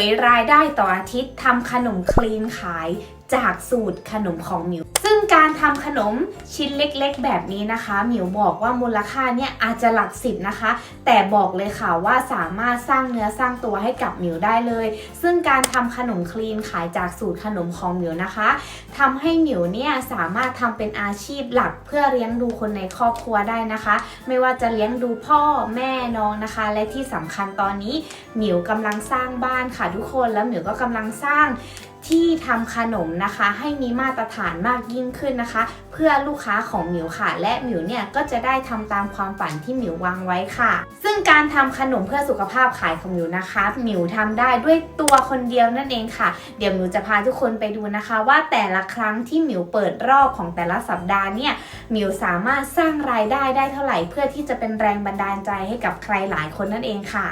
ยรายได้ต่ออาทิตย์ทำขนมคลีนขาย จากสูตรขนมของหมิว ซึ่งการทำขนมชิ้นเล็กๆ แบบนี้นะคะหมิวบอกว่ามูลค่าเนี่ยอาจจะหลักสิบนะคะ แต่บอกเลยค่ะว่าสามารถสร้างเนื้อสร้างตัวให้กับหมิวได้เลย ซึ่งการทำขนมคลีนขายจากสูตรขนมของหมิวนะคะทำให้หมิวเนี่ยสามารถทำเป็นอาชีพหลักเพื่อเลี้ยงดูคนในครอบครัวได้นะคะ ไม่ว่าจะเลี้ยงดูพ่อแม่น้องนะคะ และที่สำคัญตอนนี้หมิวกำลังสร้างบ้านค่ะทุกคนแล้วหมิวก็กำลังสร้าง ที่ทำขนมนะคะ ให้มีมาตรฐานมากยิ่งขึ้นนะคะ เพื่อลูกค้าของหมิวค่ะ และหมิวเนี่ยก็จะได้ทำตามความฝันที่หมิววางไว้ค่ะ ซึ่งการทำขนมเพื่อสุขภาพขายของหมิวนะคะหมิวทำได้ด้วยตัวคนเดียวนั่นเองค่ะ เดี๋ยวหมิวจะพาทุกคนไปดูนะคะ ว่าแต่ละครั้งที่หมิวเปิดรอบของแต่ละสัปดาห์เนี่ยหมิวสามารถสร้างรายได้ได้เท่าไหร่ เพื่อที่จะเป็นแรงบันดาลใจให้กับใครหลายคนนั่นเองค่ะ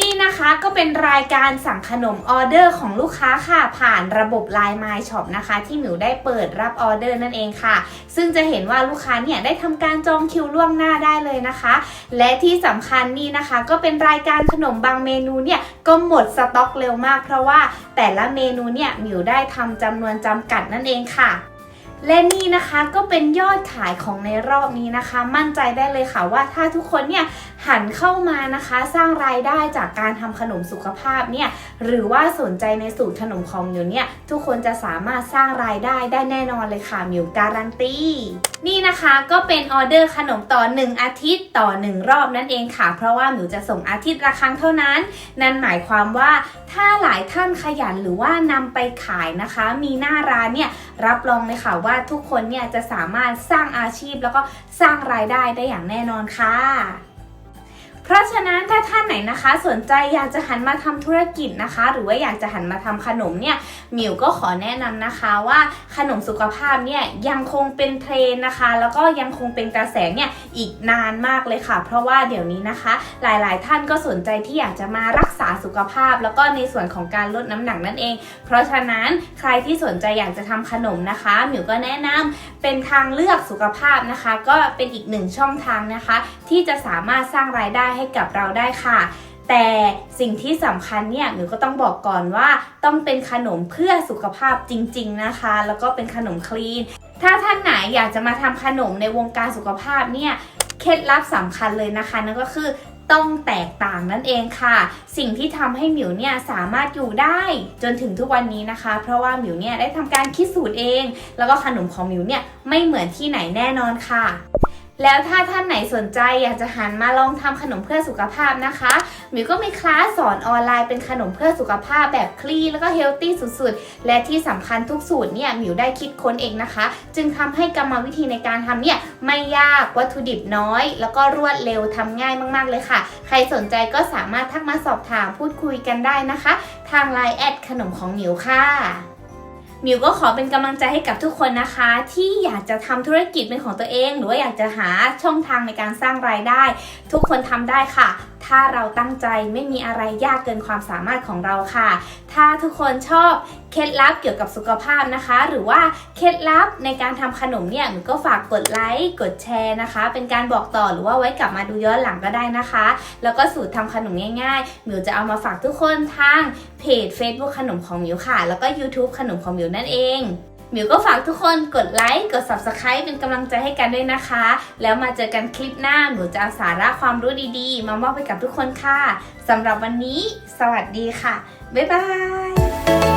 นี่นะคะก็เป็นรายการสั่งขนมออเดอร์ของลูกค้าค่ะ ผ่านระบบ Line My Shop นะคะ ที่หมิวได้เปิดรับออเดอร์นั่นเองค่ะ ซึ่งจะเห็นว่าลูกค้าเนี่ยได้ทำการจองคิวล่วงหน้าได้เลยนะคะ และที่สำคัญนี่นะคะ ก็เป็นรายการขนมบางเมนูเนี่ยก็หมดสต็อกเร็วมาก เพราะว่าแต่ละเมนูเนี่ยหมิวได้ทำจำนวนจำกัดนั่นเองค่ะและนี่นะคะก็เป็นยอดขายของในรอบนี้นะคะ มั่นใจได้เลยค่ะว่าถ้าทุกคนเนี่ย หันเข้ามานะคะสร้างรายได้จากการทำขนมสุขภาพเนี่ยหรือว่าสนใจในสูตรขนมของมิวเนี่ยทุกคนจะสามารถสร้างรายได้ได้แน่นอนเลยค่ะมิวการันตีนี่นะคะก็เป็นออเดอร์ขนมต่อ 1 อาทิตย์ต่อ 1 รอบนั่นเองค่ะ เพราะว่าหมิวจะส่งอาทิตย์ละครั้งเท่านั้น นั่นหมายความว่าถ้าหลายท่านขยันหรือว่านำไปขายนะคะ มีหน้าร้านเนี่ยรับรองเลยค่ะว่าทุกคนเนี่ยจะสามารถสร้างอาชีพแล้วก็สร้างรายได้ได้อย่างแน่นอนค่ะ เพราะฉะนั้นถ้าท่านไหนนะคะ สนใจอยากจะหันมาทำธุรกิจนะคะ หรือว่าอยากจะหันมาทำขนมเนี่ยมิวก็ขอแนะนำนะคะว่าขนมสุขภาพเนี่ยยังคงเป็นเทรนนะคะ แล้วก็ยังคงเป็นกระแสเนี่ยอีกนานมากเลยค่ะ เพราะว่าเดี๋ยวนี้นะคะ หลายๆ ท่านก็สนใจที่อยากจะมารักษาสุขภาพ แล้วก็ในส่วนของการลดน้ำหนักนั่นเอง เพราะฉะนั้นใครที่สนใจอยากจะทำขนมนะคะมิวก็แนะนำเป็นทางเลือกสุขภาพนะคะ ก็เป็นอีกหนึ่งช่องทางนะคะ ที่จะสามารถสร้างรายได้ให้กับเราได้ค่ะ แต่สิ่งที่สำคัญเนี่ยหมิวก็ต้องบอกก่อนว่าต้องเป็นขนมเพื่อสุขภาพจริง ๆนะคะ แล้วก็เป็นขนมคลีน ถ้าท่านไหนอยากจะมาทำขนมในวงการสุขภาพเนี่ยเคล็ดลับสำคัญเลยนะคะนั่นก็คือต้องแตกต่างนั่นเองค่ะ สิ่งที่ทำให้หมิวเนี่ยสามารถอยู่ได้จนถึงทุกวันนี้นะคะ เพราะว่าหมิวเนี่ยได้ทำการคิดสูตรเอง แล้วก็ขนมของหมิวเนี่ยไม่เหมือนที่ไหนแน่นอนค่ะ แล้วถ้าท่านไหนสนใจอยากจะหันมาลองทำขนมเพื่อสุขภาพนะคะมิวก็มีคลาสสอนออนไลน์เป็นขนมเพื่อสุขภาพแบบคลีแล้วก็เฮลตี้สุดๆ และที่สำคัญทุกสูตรเนี่ยมิวได้คิดค้นเองนะคะ จึงทำให้กรรมวิธีในการทำเนี่ยไม่ยากวัตถุดิบน้อย แล้วก็รวดเร็วทำง่ายมากๆเลยค่ะ ใครสนใจก็สามารถทักมาสอบถามพูดคุยกันได้นะคะ ทาง Line แอดขนมของหมิวค่ะ มิวก็ขอเป็นกำลังใจให้กับทุกคนนะคะ ที่อยากจะทำธุรกิจเป็นของตัวเอง หรือว่าอยากจะหาช่องทางในการสร้างรายได้ ทุกคนทำได้ค่ะ ถ้าเราตั้งใจไม่มีอะไรยากเกินความสามารถของเราค่ะ ถ้าทุกคนชอบเคล็ดลับเกี่ยวกับสุขภาพนะคะ หรือว่าเคล็ดลับในการทำขนมเนี่ยมิวก็ฝากกดไลค์กดแชร์นะคะ เป็นการบอกต่อหรือว่าไว้กลับมาดูย้อนหลังก็ได้นะคะ แล้วก็สูตรทำขนมง่ายๆมิวจะเอามาฝากทุกคนทางเพจ Facebook ขนมของมิวค่ะ แล้วก็ YouTube ขนมของมิวนั่นเอง มิวก็ฝากทุกคนกดไลค์กด Subscribe เป็นกำลังใจให้กันด้วยนะคะ แล้วมาเจอกันคลิปหน้าหมิวจะเอาสาระความรู้ดีๆ มามอบให้กับทุกคนค่ะสำหรับวันนี้ สวัสดีค่ะ บ๊ายบาย